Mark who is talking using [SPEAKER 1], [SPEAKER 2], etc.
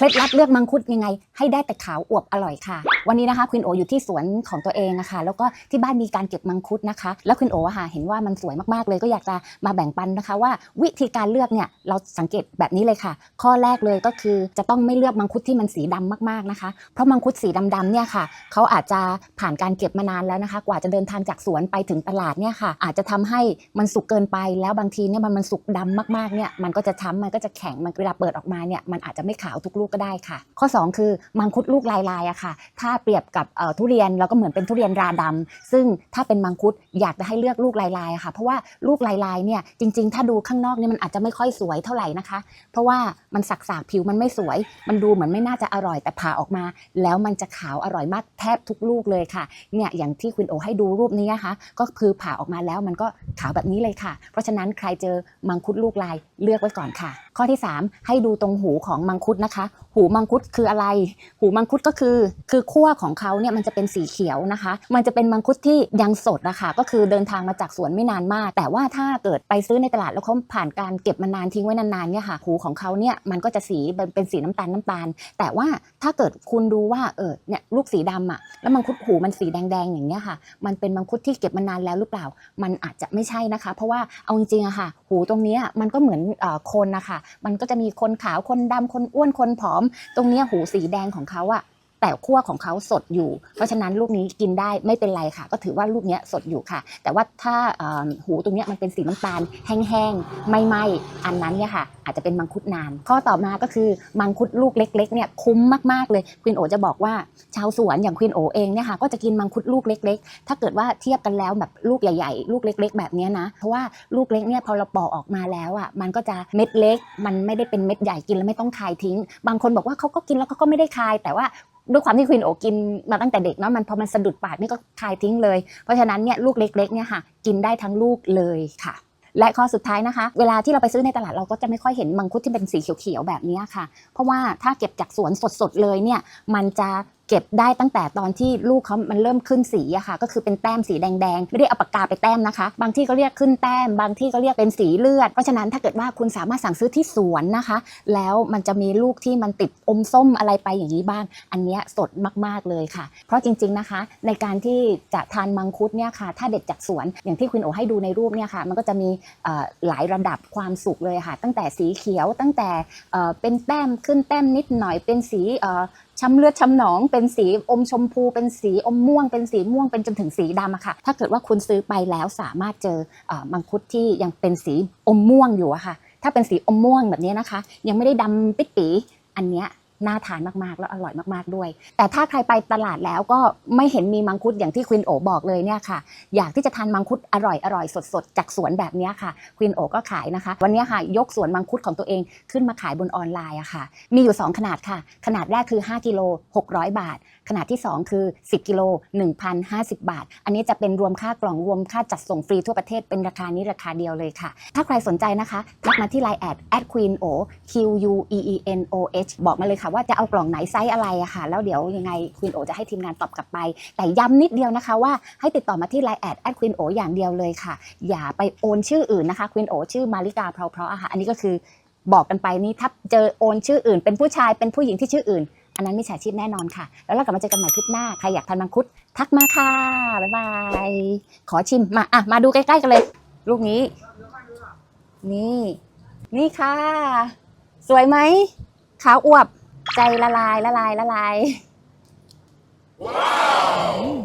[SPEAKER 1] เคล็ดลับเลือกมังคุดยังไง ให้ได้แต่ขาวอวบอร่อยค่ะ วันนี้นะคะควินโออยู่ที่สวนของตัวเองนะคะ แล้วก็ที่บ้านมีการเก็บมังคุดนะคะ แล้วควินโอค่ะเห็นว่ามันสวยมากๆเลยก็อยากจะมาแบ่งปันนะคะ ว่าวิธีการเลือกเนี่ยเราสังเกตแบบนี้เลยค่ะ ข้อแรกเลยก็คือจะต้องไม่เลือกมังคุดที่มันสีดำมากๆนะคะ เพราะมังคุดสีดำๆเนี่ยค่ะเขาอาจจะผ่านการเก็บมานานแล้วนะคะ กว่าจะเดินทางจากสวนไปถึงตลาดเนี่ยค่ะอาจจะทำให้มันสุกเกินไป แล้วบางทีเนี่ยมันมันสุกดำมากๆเนี่ยมันก็จะช้ำมันก็จะแข็งมันเวลาเปิดออกมาเนี่ยมันอาจจะไม่ขาวทุกลูกก็ได้ค่ะ ข้อ 2 คือมังคุดลูกลายๆอะค่ะ ถ้าเปรียบกับทุเรียนเราก็เหมือนเป็นทุเรียนราดำซึ่งถ้าเป็นมังคุดอยากจะให้เลือกลูกลายๆอะค่ะ เพราะว่าลูกลายๆเนี่ยจริง ๆ ถ้าดูข้างนอกเนี่ยมันอาจจะไม่ค่อยสวยเท่าไหร่นะคะ เพราะว่ามันสักๆผิวมันไม่สวย มันดูเหมือนไม่น่าจะอร่อยแต่ผ่าออกมา แล้วมันจะขาวอร่อยมากแทบทุกลูกเลยค่ะเนี่ยอย่างที่คุณโอให้ดูรูปนี้นะคะ ก็คือผ่าออกมาแล้วมันก็ขาวแบบนี้เลยค่ะ เพราะฉะนั้นใครเจอมังคุดลูกลายเลือกไว้ก่อนค่ะ ข้อที่ 3 ให้ดูตรงหูของมังคุดนะคะหูมังคุดคืออะไร หูมังคุดก็คือ คือขั้วของเขาเนี่ยมันจะเป็นสีเขียวนะคะ มันจะเป็นมังคุดที่ยังสดนะคะก็คือเดินทางมาจากสวนไม่นานมาก แต่ว่าถ้าเกิดไปซื้อในตลาดแล้วเขาผ่านการเก็บมานานทิ้งไว้นานๆเนี่ยค่ะ หูของเขาเนี่ยมันก็จะสีเป็นสีน้ำตาลน้ำตาล แต่ว่าถ้าเกิดคุณดูว่าเออเนี่ยลูกสีดำอะแล้วมังคุดหูมันสีแดงๆอย่างเงี้ยค่ะ มันเป็นมังคุดที่เก็บมานานแล้วหรือเปล่า มันอาจจะไม่ใช่นะคะ เพราะว่าเอาจริงๆอะค่ะ หูตรงนี้มันก็เหมือนคนนะคะ มันก็จะมีคนขาวคนดำคนอ้วนคนผอมตรงเนี้ยหูสีแดงของเขาอะ แต่ขั้วของเขาสดอยู่ เพราะฉะนั้นลูกนี้กินได้ไม่เป็นไรค่ะ ก็ถือว่าลูกเนี้ยสดอยู่ค่ะ แต่ว่าถ้าหูตรงนี้มันเป็นสีน้ำตาลแห้งๆไม่ไหมอันนั้นเนี่ยค่ะ อาจจะเป็นมังคุดนาน ข้อต่อมาก็คือมังคุดลูกเล็กๆเนี่ยคุ้มมากๆเลยควินโอจะบอกว่าชาวสวนอย่างควินโอเองเนี่ยค่ะก็จะกินมังคุดลูกเล็ก ๆ ถ้าเกิดว่าเทียบกันแล้วแบบลูกใหญ่ๆ ลูกเล็ก ๆ แบบนี้นะเพราะว่าลูกเล็กเนี่ยพอเราปอกออกมาแล้วอะมันก็จะเม็ดเล็ก มันไม่ได้เป็นเม็ดใหญ่กินแล้วไม่ต้องคายทิ้ง บางคนบอกว่าเขาก็กินแล้วเขาก็ไม่ได้คายแต่ว่า ด้วยความที่ควินโอกินมาตั้งแต่เด็กเนาะมันพอมันสะดุดปากนี่ก็คายทิ้งเลย เพราะฉะนั้นเนี่ยลูกเล็กๆเนี่ยค่ะกินได้ทั้งลูกเลยค่ะ และข้อสุดท้ายนะคะ เวลาที่เราไปซื้อในตลาดเราก็จะไม่ค่อยเห็นมังคุดที่เป็นสีเขียวๆแบบนี้ค่ะ เพราะว่าถ้าเก็บจากสวนสดๆเลยเนี่ยมันจะ เก็บได้ตั้งแต่ตอนที่ลูกเขามันเริ่มขึ้นสีอะค่ะ ก็คือเป็นแต้มสีแดงๆ ไม่ได้เอาปากกาไปแต้มนะคะ บางที่ก็เรียกขึ้นแต้ม บางที่ก็เรียกเป็นสีเลือด เพราะฉะนั้นถ้าเกิดว่าคุณสามารถสั่งซื้อที่สวนนะคะ แล้วมันจะมีลูกที่มันติดอมส้มอะไรไปอย่างนี้บ้าง อันนี้สดมากๆเลยค่ะ เพราะจริง ๆนะคะ ในการที่จะทานมังคุดเนี่ยค่ะ ถ้าเด็ดจากสวนอย่างที่คุณโอให้ดูในรูปเนี่ยค่ะ มันก็จะมีหลายระดับความสุกเลยค่ะ ตั้งแต่สีเขียวตั้งแต่เป็นแต้มขึ้นแต้มนิดหน่อยเป็นสี ช้ำเลือดช้ำหนอง เป็นสีอมชมพูเป็นสีอมม่วง เป็นสีม่วงเป็นจนถึงสีดำอะค่ะ ถ้าเกิดว่าคุณซื้อไปแล้วสามารถเจออมังคุดที่ยังเป็นสีอมม่วงอยู่อะค่ะ ถ้าเป็นสีอมม่วงแบบนี้นะคะ ยังไม่ได้ดำปิดปีอันเนี้ย น่าทานมากๆ แล้วอร่อยมากๆด้วย แต่ถ้าใครไปตลาดแล้วก็ไม่เห็นมีมังคุดอย่างที่ควินโอบอกเลยเนี่ยค่ะ อยากที่จะทานมังคุดอร่อยอร่อยสดๆ จากสวนแบบนี้ค่ะควินโอก็ขายนะคะ วันนี้ค่ะยกสวนมังคุดของตัวเองขึ้นมาขายบนออนไลน์อะค่ะ มีอยู่ 2 ขนาดค่ะ ขนาดแรกคือ 5กิโล600 บาท ขนาดที่ 2 คือ 10กิโล1,050 บาท อันนี้จะเป็นรวมค่ากล่องรวมค่าจัดส่งฟรีทั่วประเทศเป็นราคานี้ราคาเดียวเลยค่ะ ถ้าใครสนใจนะคะทักมาที่ Line แอด at queen o q u e e n o h บอกมาเลยค่ะว่าจะเอากล่องไหนไซส์อะไรอะค่ะ แล้วเดี๋ยวยังไง queen o จะให้ทีมงานตอบกลับไป แต่ย้ำนิดเดียวนะคะว่าให้ติดต่อมาที่ Line แอด at queen o อย่างเดียวเลยค่ะ อย่าไปโอนชื่ออื่นนะคะ queen o ชื่อมาริกาเพราะอะค่ะอันนี้ก็คือบอกกันไปนี่ถ้าเจอโอนชื่ออื่น เป็นผู้ชายเป็นผู้หญิงที่ชื่ออื่น อันนั้นมิจฉาชีพแน่นอนค่ะ แล้วเรากลับมาเจอกันใหม่คลิปหน้า ใครอยากทานมังคุด ทักมาค่ะ บ๊ายบาย ขอชิมมาอะมาดูใกล้ๆกันเลย ลูกนี้ นี่ นี่ค่ะ สวยไหมขาวอวบ ใจละลายละลายละลาย
[SPEAKER 2] Thank